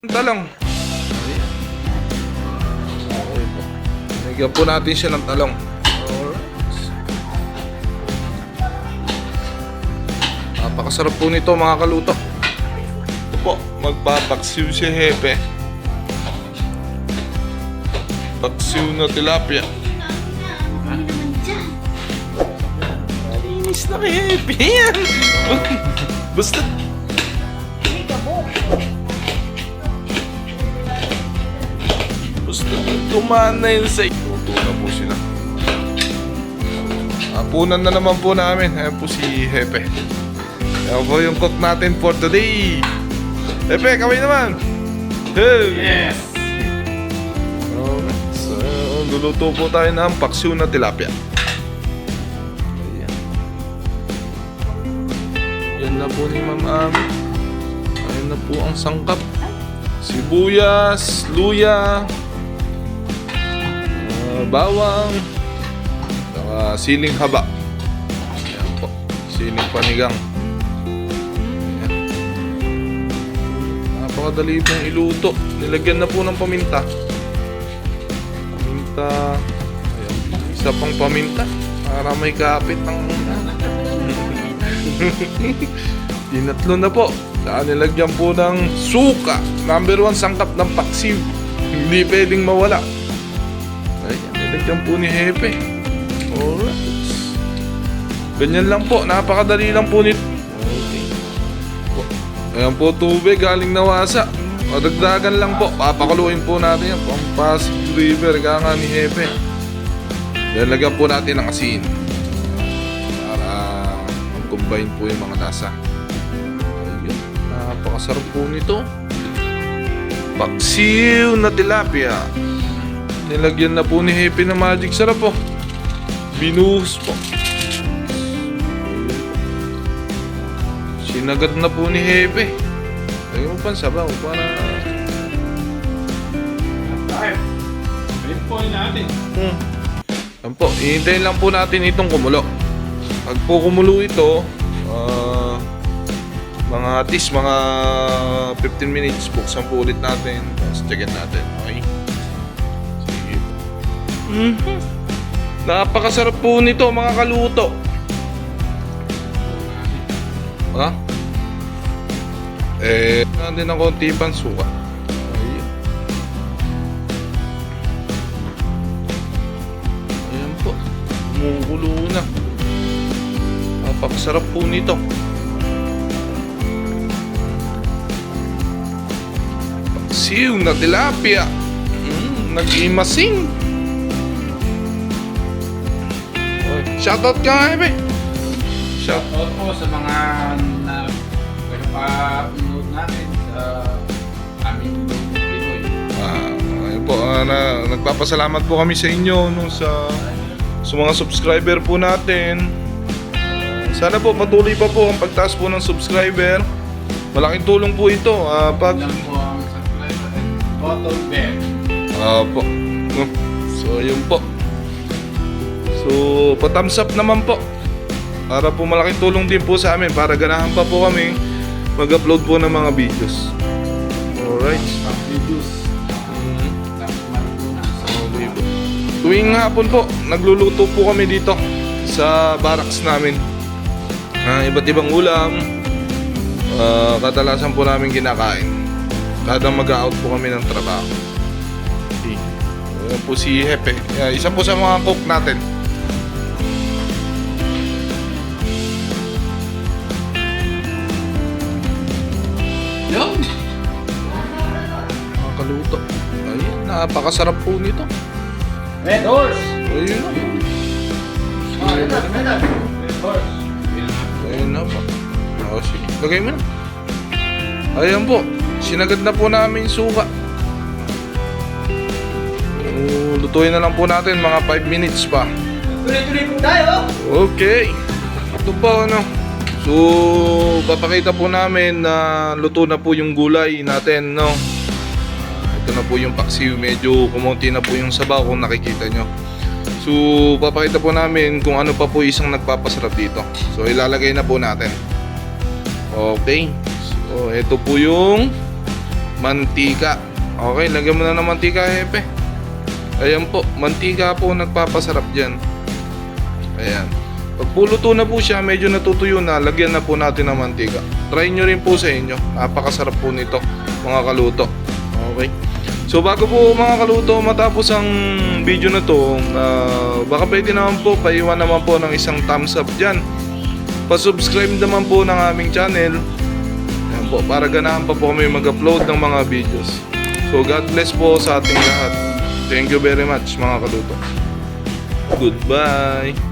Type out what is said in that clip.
Talong. Okay. Nagyan po natin siya ng talong. Alright. Napakasarap po nito mga kaluto. Ito po, magpapaksiw si Hepe. Paksiw na tilapia. Malinis na kay Hepe yan. Basta Gusto dumaan na yun sa Luto na po sila. Apunan na naman po namin. Ayan po si Hepe. Ayan po yung cook natin for today. Hepe, kaway naman. Hey! Yes! Alright. So, luluto po tayo ng paksiw na tilapia. Ayan. Yan na po ni Ma'am Ami. Ayan na po ang sangkap. Sibuyas, luya, bawang, saka siling haba. Ayan po. Siling panigang. Ayan. Napakadali pong iluto. Nilagyan na po ng paminta. Paminta. Ayan. Isa pang paminta. Para may kapit ang... Tinatlo na po. Saka nilagyan po ng suka. Number one sangkap ng paksiw. Hindi pwedeng mawala. Ayan, nilagyan po ni Hepe. Alright. Ganyan lang po. Napakadali lang po nito. Okay. Ayan po tubig galing nawasa. Madagdagan lang po. Papakuluin po natin yan. Pampas River. Kaya ni Hepe. Lalagyan po natin ng asin. Para mag-combine po yung mga lasa. Ayun. Napakasarap po nito. Paksiw na tilapia. Nilagyan na po ni Hepe ng magic sarap po. Binuhos po. Sinagad na po ni Hepe. Lagyan mo pa ang sabaw para... Tayo. Wait po natin. Hmm. Yan po, hihintayin lang po natin itong kumulo. Pag po kumulo ito, ah, mga at least mga 15 minutes, buksan po ulit natin. Tapos checkin natin, okay? Mhm. Napakasarap po nito mga kaluto. Ha? Eh, natin ng konti pang suka. Ayun. Ayan po. Kumukulo na. Napakasarap po nito. Paksiw na tilapia. Mm, nag-imasing. Shoutout ka, Ebe. Shout Shoutout po sa mga na pinapanood natin sa aming Pinoy. Ah, ayun po, ah, na, nagpapasalamat po kami sa inyo no, sa, sa mga subscriber po natin. Sana po patuloy pa po ang pagtaas po ng subscriber. Malaking tulong po ito. ah, pag Lang po ang subscriber and bottom bell. Ah, po. So, yun po. So, pa-thumbs up naman po. Para po malaking tulong din po sa amin para ganahan pa po kami mag-upload po ng mga videos. Alright. Videos. Tuwing hapon po, nagluluto po kami dito sa barracks namin. Ah, iba't ibang ulam. Ah, kadalasan po namin kinakain. Kada mag-out po kami ng trabaho. Okay. Ayan po si Hepe. Ah, isa po sa mga cook natin. Mga kaluto. Ayun, napakasarap po nito. Red horse! Ayun na. Ah, red horse, red horse. Ayun na po. O, sige. Lagay mo na. Ayan po. Sinagad na po namin suka. O, lutuin na lang po natin mga 5 minutes pa. Tuloy-tuloy po tayo! Okay. Ito po ano. So, papakita po namin na luto na po yung gulay natin, no? Ito na po yung paksiw. Medyo kumunti na po yung sabaw kung nakikita nyo. So, papakita po namin kung ano pa po isang nagpapasarap dito. So, ilalagay na po natin. Okay. So, ito po yung mantika. Okay, lagyan mo na ng mantika, hepe. Ayan po, mantika po nagpapasarap dyan. Ayan. Pag puluto na po siya, medyo natutuyo na, lagyan na po natin ng mantika. Try nyo rin po sa inyo. Napakasarap po nito, mga kaluto. Okay. So bago po mga kaluto matapos ang video na to, ah, baka pwede naman po, paiwan naman po ng isang thumbs up dyan. Pa-subscribe naman po ng aming channel. Ayan po, para ganahan pa po kami mag-upload ng mga videos. So God bless po sa ating lahat. Thank you very much mga kaluto. Goodbye.